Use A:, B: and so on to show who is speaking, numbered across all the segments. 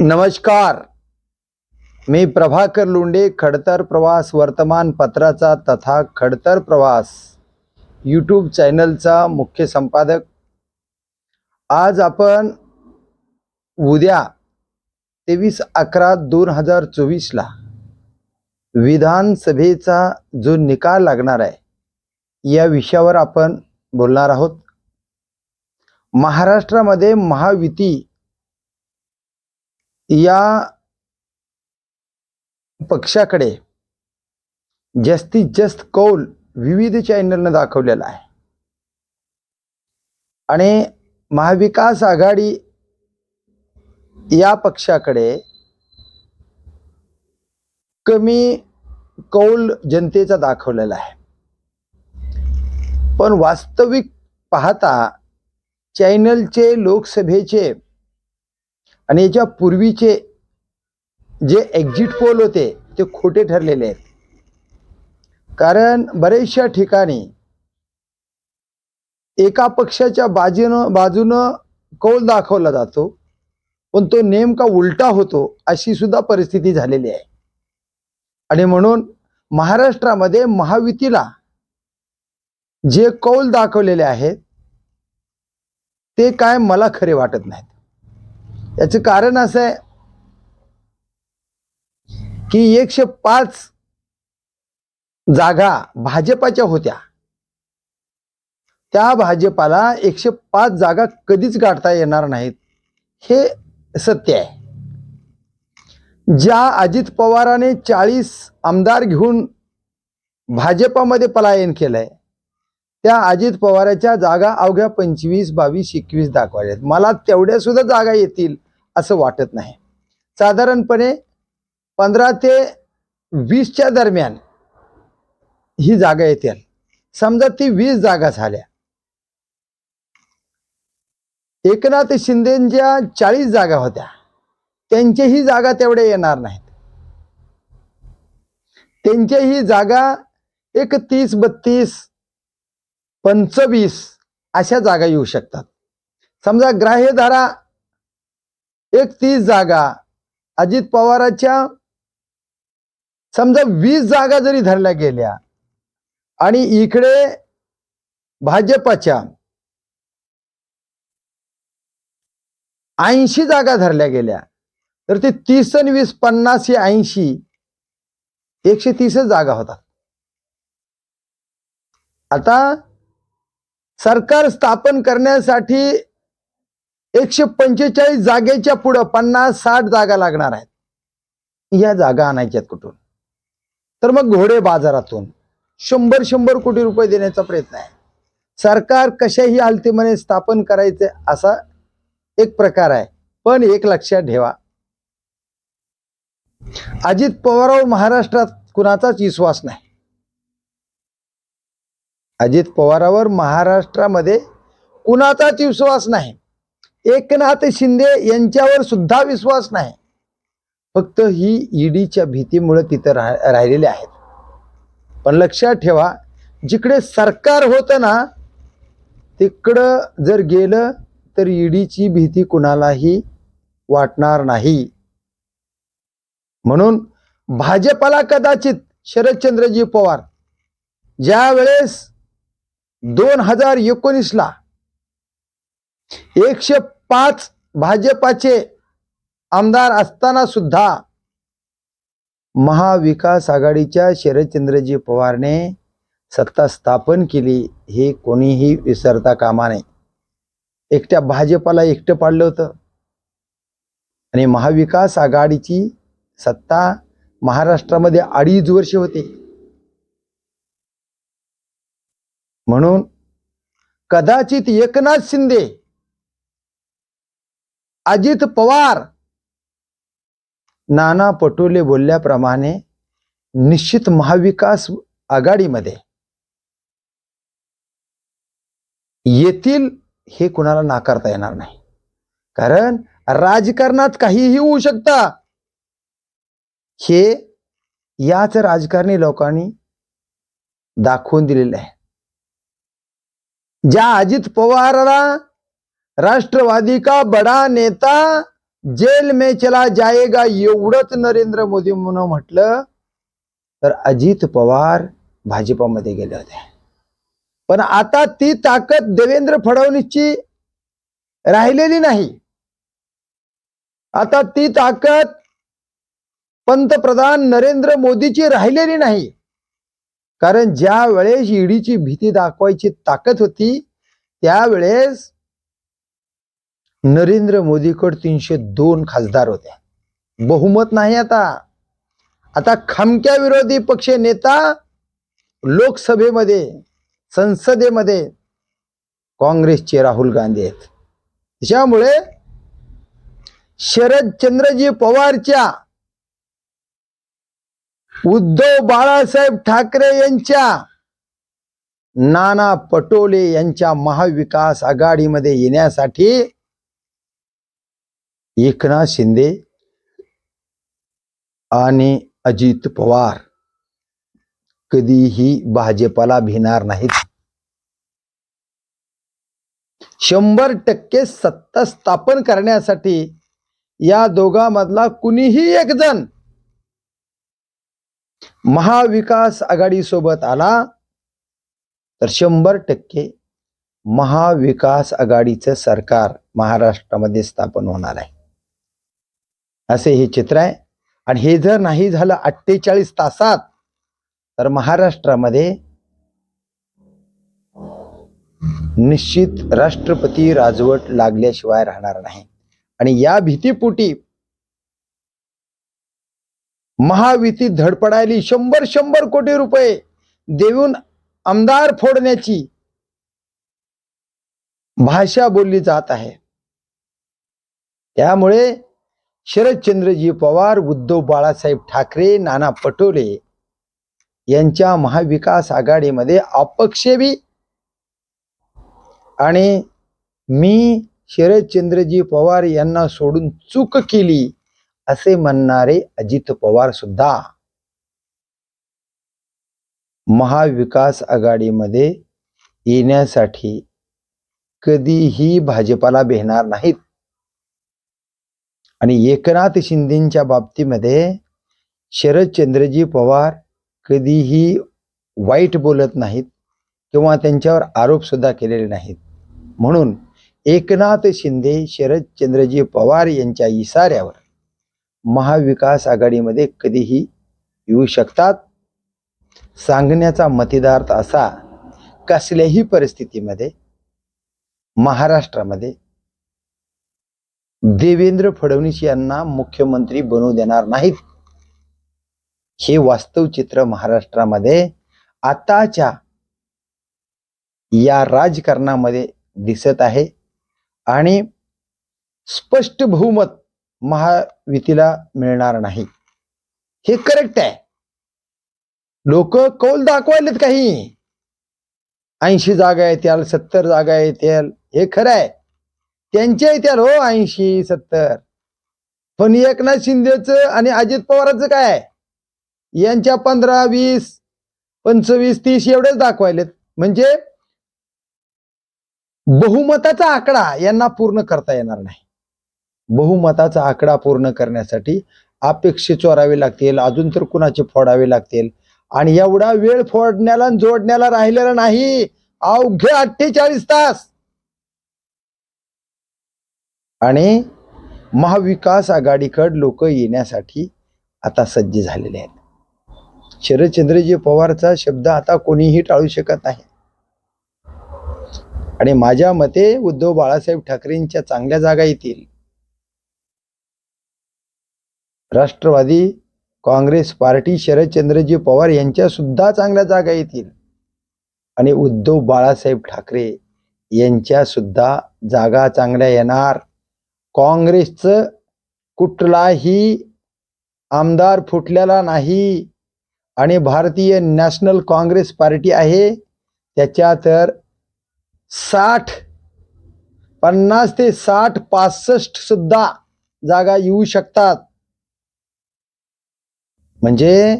A: नमस्कार. मी प्रभाकर लोंडे खडतर प्रवास वर्तमानपत्राचा तथा खडतर प्रवास यूट्यूब चॅनलचा मुख्य संपादक. आज आपण उद्या तेवीस अकरा दोन हजार चोवीसला विधानसभेचा जो निकाल लागणार आहे या विषयावर आपण बोलणार आहोत. महाराष्ट्रामध्ये महायुती या पक्षाकडे जास्तीत जास्त कौल विविध चॅनलनं दाखवलेला आहे. आणि महाविकास आघाडी या पक्षाकडे कमी कौल जनतेचा दाखवलेला आहे. पण वास्तविक पाहता चॅनलचे लोकसभेचे आणि याच्या पूर्वीचे जे एक्झिट पोल होते ते खोटे ठरलेले आहेत. कारण बरेचशा ठिकाणी एका पक्षाच्या बाजूनं बाजूनं कौल दाखवला जातो पण तो नेमका उलटा होतो अशी सुद्धा परिस्थिती झालेली आहे. आणि म्हणून महाराष्ट्रामध्ये महायुतीला जे कौल दाखवलेले आहेत ते काय मला खरे वाटत नाहीत. याचं कारण असं आहे की एकशे पाच जागा भाजपाच्या होत्या. त्या भाजपाला एकशे पाच जागा कधीच गाठता येणार नाहीत हे सत्य आहे. ज्या अजित पवाराने चाळीस आमदार घेऊन भाजपामध्ये पलायन केलंय त्या अजित पवाराच्या जागा अवघ्या पंचवीस बावीस एकवीस दाखवायच्यात मला तेवढ्या सुद्धा जागा येतील. असं वाटत नाही. साधारणपणे पंधरा ते वीसच्या दरम्यान ही जागा येतील. समजा ती वीस जागा झाल्या. एकनाथ शिंदेच्या चाळीस जागा होत्या. त्यांच्याही जागा तेवढ्या येणार नाहीत. त्यांच्याही जागा एक तीस बत्तीस पंचवीस अशा जागा येऊ शकतात. समजा ग्राह्य एक तीस जागा. अजित पवाराच्या समजा वीस जागा जरी धरल्या गेल्या आणि इकडे भाजपाच्या ऐंशी जागा धरल्या गेल्या तर ते तीस आणि वीस पन्नास हे ऐंशी एकशे तीसच जागा होतात. आता सरकार स्थापन करण्यासाठी एकशे पंचेचाळीस जागेच्या पुढं पन्नास साठ जागा लागणार आहेत. या जागा आणायच्यात कुठून? तर मग घोडे बाजारातून शंभर शंभर कोटी रुपये देण्याचा प्रयत्न आहे. सरकार कशाही हालतीमध्ये स्थापन करायचे असा एक प्रकार आहे. पण एक लक्षात ठेवा. अजित पवारावर महाराष्ट्रात कुणाचाच विश्वास नाही. अजित पवारावर महाराष्ट्रामध्ये कुणाचाच विश्वास नाही. एकनाथ शिंदे यांच्यावर सुद्धा विश्वास नाही. फक्त ही ईडीच्या भीतीमुळे तिथं राह राहिलेले आहेत. पण लक्षात ठेवा जिकडे सरकार होतं ना तिकडं जर गेलं तर ईडीची भीती कुणालाही वाटणार नाही. म्हणून भाजपाला कदाचित शरदचंद्रजी पवार ज्यावेळेस दोन हजार एकोणीसला एकशे पाच भाजपाचे आमदार असताना सुद्धा महाविकास आघाडीच्या शरदचंद्रजी पवारने सत्ता स्थापन केली हे कोणीही विसरता कामा नये. एकट्या भाजपाला एकटं पाडलं होतं. आणि महाविकास आघाडीची सत्ता महाराष्ट्रामध्ये अडीच वर्ष होते. म्हणून कदाचित एकनाथ शिंदे अजित पवार. नाना पटोले बोलल्याप्रमाणे निश्चित महाविकास आघाडीमध्ये येतील हे कुणाला नाकारता येणार नाही. कारण राजकारणात काहीही होऊ शकता. हे याच राजकारणी लोकांनी दाखवून दिलेलं आहे. ज्या अजित पवारला राष्ट्रवादी का बडा नेता जेल में चला जाएगा एवढंच नरेंद्र मोदी म्हणून म्हटलं तर अजित पवार भाजपामध्ये गेले होते. पण आता ती ताकद देवेंद्र फडणवीसची राहिलेली नाही. आता ती ताकद पंतप्रधान नरेंद्र मोदीची राहिलेली नाही. कारण ज्या वेळेस ईडीची भीती दाखवायची ताकद होती त्यावेळेस नरेंद्र मोदीकडे तीनशे दोन खासदार होते. बहुमत नाही आता. आता खमक्या विरोधी पक्ष नेता लोकसभेमध्ये संसदेमध्ये काँग्रेसचे राहुल गांधी आहेत. त्याच्यामुळे शरदचंद्रजी पवारच्या उद्धव बाळासाहेब ठाकरे यांच्या नाना पटोले यांच्या महाविकास आघाडीमध्ये येण्यासाठी एकनाथ शिंदे आणि अजित पवार कधीही भाजपाला भिणार नाहीत. शंभर टक्के सत्ता स्थापन करण्यासाठी या दोघांमधला कुणीही एक जण महाविकास आघाडी सोबत आला तर शंभर टक्के महाविकास आघाडीचं सरकार महाराष्ट्रामध्ये स्थापन होणार आहे. असे हे चित्र आहे. आणि हे जर नाही झालं अठ्ठेचाळीस तासात तर महाराष्ट्रामध्ये निश्चित राष्ट्रपती राजवट लागल्याशिवाय राहणार नाही. आणि या भीतीपोटी महायुती धडपडायली शंभर शंभर कोटी रुपये देऊन आमदार फोडण्याची भाषा बोलली जात आहे. त्यामुळे शरदचंद्रजी पवार उद्धव बाळासाहेब ठाकरे नाना पटोले यांच्या महाविकास आघाडीमध्ये अपक्षेबी आणि मी शरदचंद्रजी पवार यांना सोडून चूक केली असे म्हणणारे अजित पवार सुद्धा. महाविकास आघाडीमध्ये येण्यासाठी कधीही भाजपाला भेटणार नाहीत. आणि एकनाथ शिंदेच्या बाबतीमध्ये शरदचंद्रजी पवार कधीही वाईट बोलत नाहीत किंवा त्यांच्यावर आरोपसुद्धा केलेले नाहीत. म्हणून एकनाथ शिंदे शरदचंद्रजी पवार यांच्या इशाऱ्यावर महाविकास आघाडीमध्ये कधीही येऊ शकतात. सांगण्याचा मतिदार्थ असा कसल्याही परिस्थितीमध्ये महाराष्ट्रामध्ये देवेंद्र फडणवीस यांना मुख्यमंत्री बनवू देणार नाहीत. हे वास्तव चित्र महाराष्ट्रामध्ये आताच्या या राजकारणामध्ये दिसत आहे. आणि स्पष्ट बहुमत महायुतीला मिळणार नाही. हे करेक्ट आहे. लोक कौल दाखवायलेत काही. ऐंशी जागा येतील सत्तर जागा येतील. हे खरं आहे. त्यांच्या येत्याल हो ऐंशी सत्तर. पण एकनाथ शिंदेचं आणि अजित पवारांचं काय? यांच्या पंधरा वीस पंचवीस तीस एवढेच दाखवायलेत. म्हणजे बहुमताचा आकडा यांना पूर्ण करता येणार नाही. बहुमताचा आकडा पूर्ण करण्यासाठी अपेक्षे चोरावे लागतील अजून तर कुणाचे फोडावे लागतील. आणि एवढा वेळ फोडण्याला जोडण्याला राहिलेला नाही. अवघे अठ्ठेचाळीस तास. आणि महाविकास आघाडीकड लोक येण्यासाठी आता सज्ज झालेले आहेत. शरदचंद्रजी पवारचा शब्द आता कोणीही टाळू शकत नाही. आणि माझ्या मते उद्धव बाळासाहेब ठाकरेंच्या चांगल्या जागा येतील. राष्ट्रवादी काँग्रेस पार्टी शरदचंद्रजी पवार यांच्या सुद्धा चांगल्या जागा येतील. आणि उद्धव बाळासाहेब ठाकरे यांच्या सुद्धा जागा चांगल्या येणार. काँग्रेसचं कुठलाही आमदार फुटलेला नाही आणि भारतीय नॅशनल काँग्रेस पार्टी आहे त्याच्या तर साठ पन्नास ते साठ पासष्ट सुद्धा जागा येऊ शकतात. म्हणजे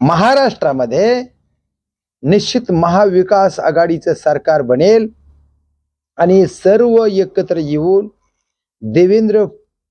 A: महाराष्ट्रामध्ये निश्चित महाविकास आघाडीचं सरकार बनेल आणि सर्व एकत्र येऊन देवेंद्र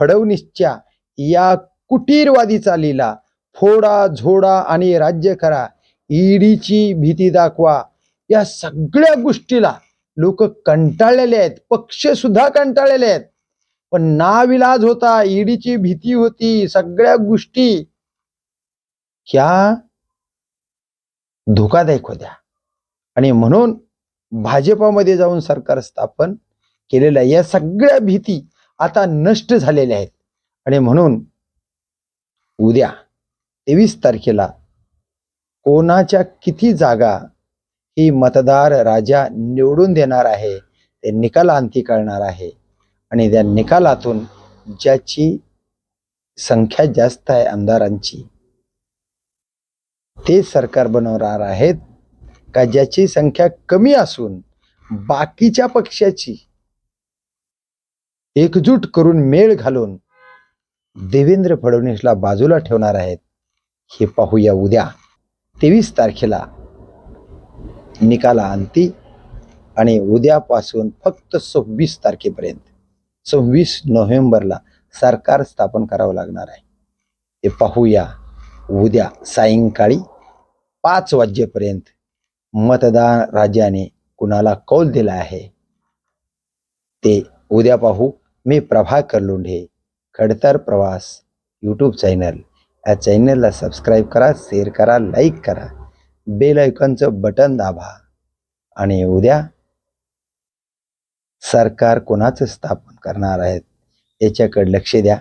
A: फडणवीसच्या या कुटीरवादी चालीला फोडा झोडा आणि राज्य करा. ईडीची भीती दाखवा. या सगळ्या गोष्टीला लोक कंटाळलेले आहेत. पक्ष सुद्धा कंटाळलेले आहेत. पण नाविलाज होता. ईडीची भीती होती. सगळ्या गोष्टी ह्या धोकादायक होत्या. आणि म्हणून भाजपामध्ये जाऊन सरकार स्थापन केलेलं आहे. या सगळ्या भीती आता नष्ट झालेले आहेत. आणि म्हणून उद्या तेवीस तारखेला कोणाच्या किती जागा ही मतदार राजा निवडून देणार आहे ते निकालांती कळणार आहे. आणि त्या निकालातून ज्याची संख्या जास्त आहे आमदारांची ते सरकार बनवणार आहेत. का ज्याची संख्या कमी असून बाकीच्या पक्षाची एकजूट करून मेळ घालून देवेंद्र फडणवीसला बाजूला ठेवणार आहेत. हे पाहूया उद्या. तेवीस तारखेला निकाला अंती आणि उद्यापासून फक्त सव्वीस तारखेपर्यंत सव्वीस नोव्हेंबरला सरकार स्थापन करावं लागणार आहे. ते पाहूया उद्या सायंकाळी पाच वाजेपर्यंत मतदान राज्याने कुणाला कौल दिला आहे ते उद्या पाहू. मी प्रभाकर लोंढे खडतर प्रवास यूट्यूब चॅनल या चॅनलला सबस्क्राईब करा शेअर करा लाईक करा. बेल ऐकॉनचं बटन दाबा. आणि उद्या सरकार कोणाचं स्थापन करणार आहेत याच्याकडे लक्ष द्या.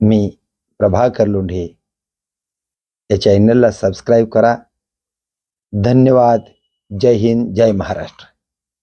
A: मी प्रभाकर लोंढे या चॅनलला सबस्क्राईब करा. धन्यवाद. जय हिंद जय महाराष्ट्र.